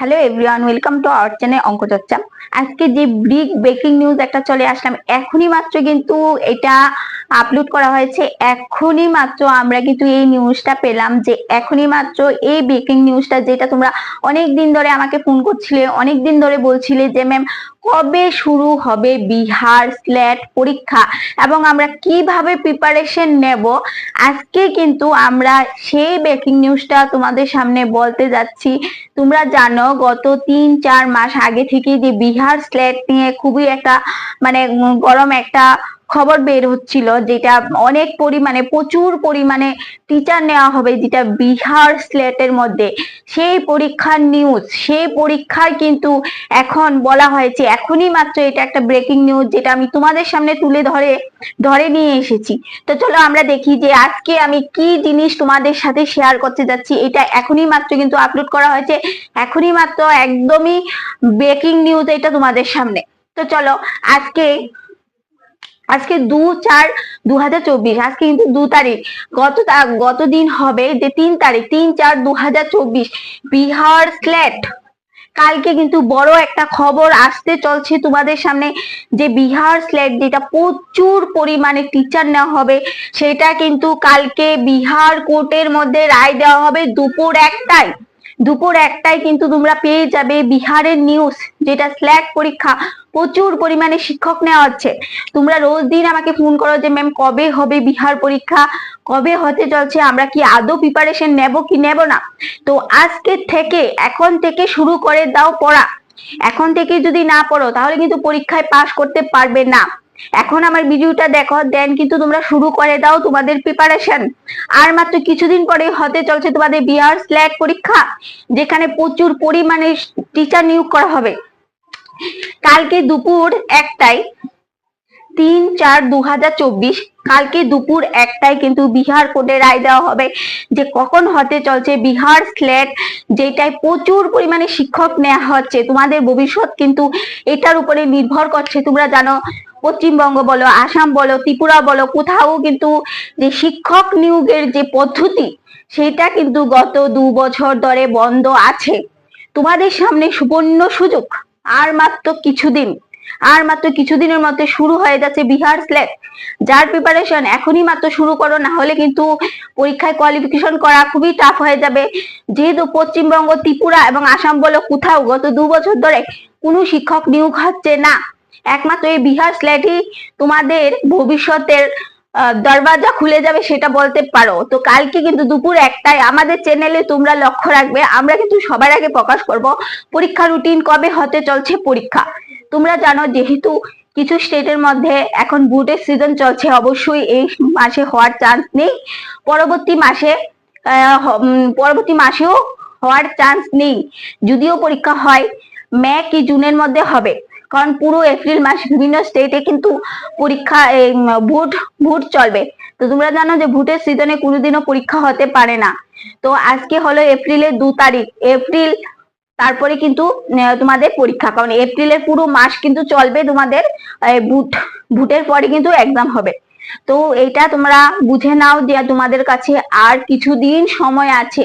Hello everyone welcome to our channel অঙ্ক চর্চা আজকে যে বিগ ব্রেকিং নিউজ একটা চলে আসলাম, এখনই মাত্র কিন্তু এটা আপলোড করা হয়েছে। এখনই মাত্র আমরা কিন্তু এই নিউজটা পেলাম যে এখনই মাত্র এই ব্রেকিং নিউজটা যেটা তোমরা অনেক দিন ধরে আমাকে ফোন করছিলে অনেক দিন ধরে বলছিলে যে ম্যাম কবে শুরু হবে বিহার স্ল্যাট পরীক্ষা এবং আমরা কীভাবে প্রিপারেশন নেব? আজকে কিন্তু আমরা সেই ব্রেকিং নিউজটা তোমাদের সামনে বলতে যাচ্ছি। তোমরা জানো গত তিন, চার মাস আগে থেকে যে বিহার স্ল্যাট নিয়ে খুবই একটা মানে গরম একটা খবর বের হচ্ছিল যেটা অনেক পরিমাণে, প্রচুর পরিমাণে টিচার নেওয়া হবে যেটা বিহার স্লেটের মধ্যে। সেই পরীক্ষার নিউজ সেই পরীক্ষার কিন্তু এখন বলা হয়েছে, এখনই মাত্র এটা একটা ব্রেকিং নিউজ যেটা আমি তোমাদের সামনে তুলে ধরে ধরে নিয়ে এসেছি। তো চলো আমরা দেখি যে আজকে আমি কি জিনিস তোমাদের সাথে শেয়ার করতে যাচ্ছি, এটা এখনই মাত্র কিন্তু আপলোড করা হয়েছে, এখনই মাত্র একদমই ব্রেকিং নিউজ এটা তোমাদের সামনে। তো চলো আজকে আজকে দু চার দু হাজার চব্বিশ, আজকে কিন্তু দু তারিখ। গত গত দিন হবে যে তিন তারিখ, তিন চার দু হাজার চব্বিশ। বিহার স্লেট। কালকে কিন্তু বড় একটা খবর আসতে চলছে তোমাদের সামনে, যে বিহার স্লেট যেটা প্রচুর পরিমাণে টিচার নেওয়া হবে, সেটা কিন্তু কালকে বিহার কোর্টের মধ্যে রায় দেওয়া হবে দুপুর একটায়। দুপুর একটায় কিন্তু তোমরা পেয়ে যাবে বিহারের নিউজ যেটা স্ল্যাট পরীক্ষা, প্রচুর পরিমাণে শিক্ষক নেওয়া হচ্ছে। তোমরা রোজ দিন আমাকে ফোন করো যে ম্যাম কবে হবে বিহার পরীক্ষা? কবে হতে চলছে? আমরা কি আদৌ প্রিপারেশন নেব কি নেব না? তো আজকে থেকে, এখন থেকে শুরু করে দাও পড়া। এখন থেকে যদি না পড়ো, তাহলে কিন্তু পরীক্ষায় পাশ করতে পারবে না। এখন আমার ভিডিওটা দেখো দেন কিন্তু তোমরা শুরু করে দাও তোমাদের প্রিপারেশন আর মাত্র কিছুদিন পরে হতে চলছে তোমাদের বিহার স্ল্যাট পরীক্ষা, যেখানে প্রচুর পরিমাণে টিচার নিয়োগ করা হবে। কালকে দুপুর একটায় তিন চার দু হাজার চব্বিশ, কালকে দুপুর একটায় কিন্তু বিহার কোর্টে রায় দেওয়া হবে যে কখন হতে চলছে বিহার স্লেট যেটাই প্রচুর পরিমাণে শিক্ষক নেওয়া হচ্ছে। তোমাদের ভবিষ্যৎ কিন্তু এটার উপরে নির্ভর করছে। তোমরা জানো, পশ্চিমবঙ্গ বলো, আসাম বলো, ত্রিপুরা বলো, কোথাও কিন্তু যে শিক্ষক নিয়োগের যে পদ্ধতি, সেটা কিন্তু গত দু বছর ধরে বন্ধ আছে। তোমাদের সামনে সুবর্ণ সুযোগ, আর মাত্র কিছুদিন। আর মাত্র কিছুদিনের মধ্যে শুরু হয়ে যাচ্ছে বিহার স্লেট যার প্রিপারেশন এখনই মাত্র শুরু করো, না হলে কিন্তু পরীক্ষায় কোয়ালিফিকেশন করা খুবই টাফ হয়ে যাবে। যেহেতু পশ্চিমবঙ্গ, ত্রিপুরা এবং আসাম বলো কোথাও গত দু বছর ধরে কোনো শিক্ষক নিয়োগ হচ্ছে না। একমাত্র এই বিহার স্লেটই তোমাদের ভবিষ্যতের দরওয়াজা খুলে যাবে সেটা বলতে পারো। তো কালকে কিন্তু দুপুর একটায় আমাদের চ্যানেলে তোমরা লক্ষ্য রাখবে। আমরা কিন্তু সবার আগে প্রকাশ করব পরীক্ষা রুটিন কবে হতে চলছে পরীক্ষা। তোমরা জানো যেহেতু কিছু স্টেটের মধ্যে এখন বুটের সিজন চলছে, অবশ্যই এই মাসে হওয়ার চান্স নেই। পরবর্তী মাসে পরবর্তী মাসেও হওয়ার চান্স নেই। যদিও পরীক্ষা হয়, মে কি জুনের মধ্যে হবে। কারণ পুরো এপ্রিল মাস বিভিন্ন স্টেটে কিন্তু পরীক্ষা ভোট ভোট চলবে। তো তোমরা জানো যে ভোটের সিজনে কোনোদিনও পরীক্ষা হতে পারে না। তো আজকে হলো এপ্রিলের দু তারিখ। এপ্রিল তারপরে কিন্তু তোমাদের পরীক্ষা, কারণ এপ্রিলের পুরো মাস কিন্তু চলবে তোমাদের ভোট ভোটের পরে কিন্তু এক্সাম হবে। তো এটা তোমরা বুঝে নাও যে তোমাদের কাছে আর কিছুদিন সময় আছে।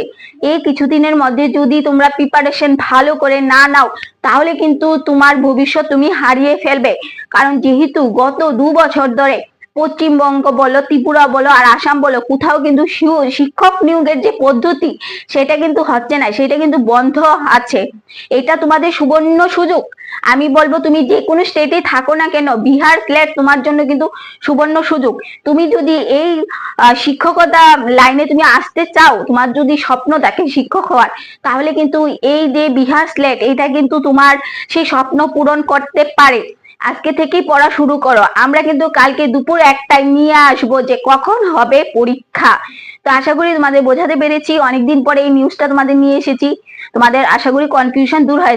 এই কিছুদিনের মধ্যে যদি তোমরা প্রিপারেশন ভালো করে না নাও, তাহলে কিন্তু তোমার ভবিষ্যৎ তুমি হারিয়ে ফেলবে। কারণ যেহেতু গত দু বছর ধরে পশ্চিমবঙ্গ বলো, ত্রিপুরা বলো আর আসাম বলো, কোথাও কিন্তু শিক্ষক নিয়োগের যে পদ্ধতি, সেটা কিন্তু হচ্ছে না, সেটা কিন্তু বন্ধ আছে। এটা তোমাদের সুবর্ণ সুযোগ। আমি বলব তুমি যে কোনো স্টেটে থাকো না কেন, বিহার স্লেট তোমার জন্য কিন্তু সুবর্ণ সুযোগ। তুমি যদি এই শিক্ষকতা লাইনে তুমি আসতে চাও, তোমার যদি স্বপ্ন থাকে শিক্ষক হওয়ার, তাহলে কিন্তু এই যে বিহার স্লেট এটা কিন্তু তোমার সেই স্বপ্ন পূরণ করতে পারে। আজকে থেকেই পড়া শুরু করো। আমরা কিন্তু কালকে দুপুর একটায় নিয়ে আসব যে কখন হবে পরীক্ষা। তো আশা করি তোমাদের বোঝাতে পেরেছি। অনেকদিন পরে এই নিউজটা তোমাদের নিয়ে এসেছি। তোমাদের আশা করি কনফিউশন দূর হয়েছে